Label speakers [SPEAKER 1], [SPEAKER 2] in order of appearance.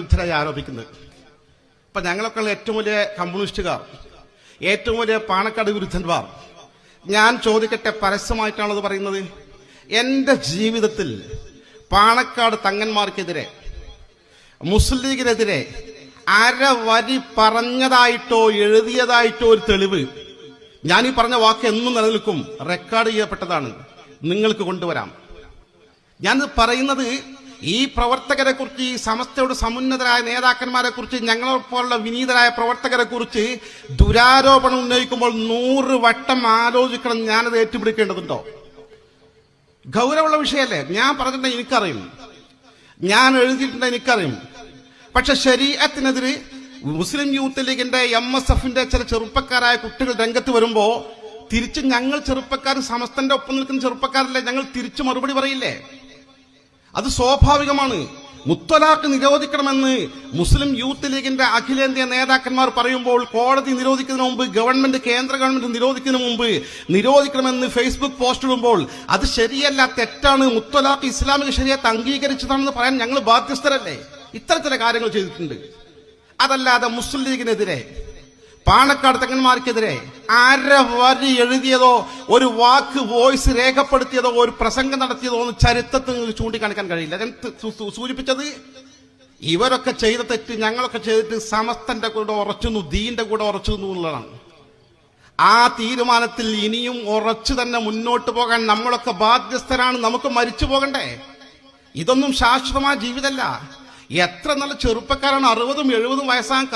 [SPEAKER 1] വിരുദ്ധരായി ആരോപിക്കുന്നത്. ഇപ്പൊ ഞങ്ങളൊക്കെ ഏറ്റവും വലിയ കമ്മ്യൂണിസ്റ്റുകാർ ഏറ്റവും വലിയ പാണക്കാട് വിരുദ്ധന്മാർ ഞാൻ ചോദിക്കട്ടെ പരസ്യമായിട്ടാണത് പറയുന്നത്? എന്റെ ജീവിതത്തിൽ പാണക്കാട് തങ്ങന്മാർക്കെതിരെ മുസ്ലിം ലീഗിനെതിരെ അര വരി പറഞ്ഞതായിട്ടോ എഴുതിയതായിട്ടോ ഒരു തെളിവ് ഞാൻ ഈ പറഞ്ഞ വാക്ക് എന്നും നിലനിൽക്കും. റെക്കോർഡ് ചെയ്യപ്പെട്ടതാണ്. നിങ്ങൾക്ക് കൊണ്ടുവരാം. ഞാൻ പറയുന്നത് ഈ പ്രവർത്തകരെ കുറിച്ച് ഈ സമസ്തയുടെ സമുന്നതരായ നേതാക്കന്മാരെ കുറിച്ച് ഞങ്ങളെ പോലുള്ള വിനീതരായ പ്രവർത്തകരെ കുറിച്ച് ദുരാരോപണം ഉന്നയിക്കുമ്പോൾ നൂറ് വട്ടം ആലോചിക്കണം ഞാനത് ഏറ്റുപിടിക്കേണ്ടതുണ്ടോ? ഗൗരവമുള്ള വിഷയമല്ലേ? ഞാൻ പറഞ്ഞിട്ടുണ്ടെങ്കിൽ എനിക്കറിയും. ഞാൻ എഴുതിയിട്ടുണ്ട് എനിക്കറിയും. പക്ഷെ ശരീരത്തിനെതിരെ മുസ്ലിം യൂത്ത് ലീഗിന്റെ എം എസ് എഫിന്റെ ചില ചെറുപ്പക്കാരായ കുട്ടികൾ രംഗത്ത് വരുമ്പോ തിരിച്ച് ഞങ്ങൾ ചെറുപ്പക്കാർ സമസ്തന്റെ ഒപ്പം നിൽക്കുന്ന ചെറുപ്പക്കാരല്ലേ? ഞങ്ങൾ തിരിച്ചു മറുപടി പറയില്ലേ? അത് സ്വാഭാവികമാണ്. മുത്തലാഖ് നിരോധിക്കണമെന്ന് മുസ്ലിം യൂത്ത് ലീഗിന്റെ അഖിലേന്ത്യാ നേതാക്കന്മാർ പറയുമ്പോൾ കോടതി നിരോധിക്കുന്നതിന് മുമ്പ് ഗവൺമെന്റ് കേന്ദ്ര ഗവൺമെന്റ് നിരോധിക്കുന്നതിന് മുമ്പ് നിരോധിക്കണമെന്ന് ഫേസ്ബുക്ക് പോസ്റ്റ് ഇടുമ്പോൾ അത് ശരിയല്ല തെറ്റാണ്. മുത്തലാഖ് ഇസ്ലാമിക ശരിയത്ത് അംഗീകരിച്ചതാണെന്ന് പറയാൻ ഞങ്ങൾ ബാധ്യസ്ഥരല്ലേ? ഇത്തരത്തിലെ കാര്യങ്ങൾ ചെയ്തിട്ടുണ്ട്. അതല്ലാതെ മുസ്ലിം ലീഗിനെതിരെ പാണക്കാട് തങ്ങന്മാർക്കെതിരെ അര വരി എഴുതിയതോ ഒരു വാക്ക് വോയിസ് രേഖപ്പെടുത്തിയതോ ഒരു പ്രസംഗം നടത്തിയതോ ഒന്നും ചരിത്രത്തിൽ നിങ്ങൾക്ക് ചൂണ്ടിക്കാണിക്കാൻ കഴിയില്ല. ഞാൻ സൂചിപ്പിച്ചത് ഇവരൊക്കെ ചെയ്ത തെറ്റ് ഞങ്ങളൊക്കെ ചെയ്തിട്ട് സമസ്തന്റെ കൂടെ ഉറച്ചുന്നു ദീന്റെ കൂടെ ഉറച്ചു എന്നുള്ളതാണ്. ആ തീരുമാനത്തിൽ ഇനിയും ഉറച്ചു തന്നെ മുന്നോട്ട് പോകാൻ നമ്മളൊക്കെ ബാധ്യസ്ഥരാണ് നമുക്ക് മരിച്ചു പോകണ്ടേ? ഇതൊന്നും ശാശ്വതമായ ജീവിതമല്ല. എത്ര നല്ല ചെറുപ്പക്കാരാണ് അറുപതും എഴുപതും വയസ്സാകാൻ